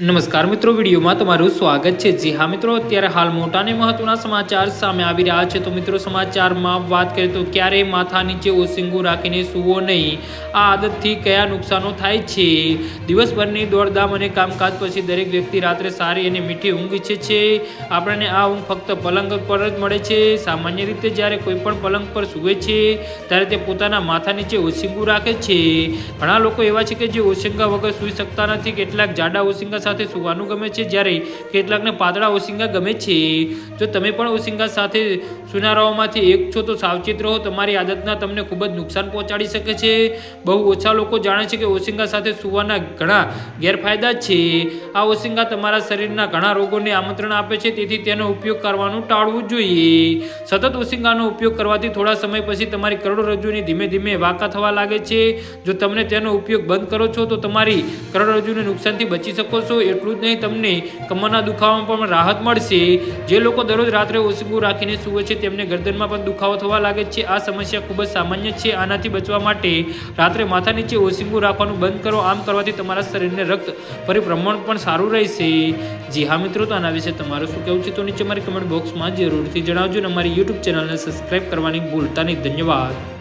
નમસ્કાર મિત્રો, વિડીયોમાં તમારું સ્વાગત છે. જી હા મિત્રો, અત્યારે હાલ મોટા અને મહત્વના સમાચાર સામે આવી રહ્યા છે. તો મિત્રો, સમાચારમાં વાત કરીએ તો ક્યારેય માથા નીચે ઓસિંગું રાખીને સૂવો નહીં. આ આદતથી કયા નુકસાનો થાય છે? દિવસભરની દોડધામ અને કામકાજ પછી દરેક વ્યક્તિ રાત્રે સારી અને મીઠી ઊંઘ ઈચ્છે છે. આપણને આ ઊંઘ ફક્ત પલંગ પર જ મળે છે. સામાન્ય રીતે જ્યારે કોઈ પણ પલંગ પર સૂવે છે, ત્યારે તે પોતાના માથા નીચે ઓસિંગું રાખે છે. ઘણા લોકો એવા છે કે જે ઓસિંગા વગર સૂઈ શકતા નથી. કેટલાક જાડા ઓસિંગા સાથે સૂવાનું ગમે છે, જ્યારે કેટલાકને પાતળા ઓસિંગા ગમે છે. જો તમે પણ ઓસિંગા સાથે સુનારાઓમાંથી એક છો તો સાવચેત રહો. તમારી આદતના તમને ખૂબ જ નુકસાન પહોંચાડી શકે છે. બહુ ઓછા લોકો જાણે છે કે ઓશિંગા સાથે સૂવાના ઘણા ગેરફાયદા છે. આ ઓશિંગા તમારા શરીરના ઘણા રોગોને આમંત્રણ આપે છે, તેથી તેનો ઉપયોગ કરવાનું ટાળવું જોઈએ. સતત ઓશિંગાનો ઉપયોગ કરવાથી થોડા સમય પછી તમારી કરોડરજ્જુની ધીમે ધીમે વાંકા થવા લાગે છે. જો તમને તેનો ઉપયોગ બંધ કરો છો, તો તમારી કરોડરજ્જુને નુકસાનથી બચી શકો છો. એટલું જ નહીં, તમને કમરના દુખાવામાં પણ રાહત મળશે. જે લોકો દરરોજ રાત્રે ઓશિંગો રાખીને સૂવે છે, તેમને ગરદનમાં પણ દુખાવો થવા લાગે છે. આ સમસ્યા ખૂબ જ સામાન્ય છે. આનાથી બચવા માટે રાત્રે માથા નીચે ઓસિંગું રાખવાનું બંધ કરો, આમ કરવાથી તમારા શરીરને રક્ત પરિભ્રમણ પણ સારું રહેશે. જી હા મિત્રો, તો આના વિશે તમારું શું કહેવું છે તો નીચે મારી કમેન્ટ બોક્સમાં જરૂરથી જણાવજો અને અમારી યુટ્યુબ ચેનલને સબસ્ક્રાઈબ કરવાની ભૂલતા નહીં. ધન્યવાદ.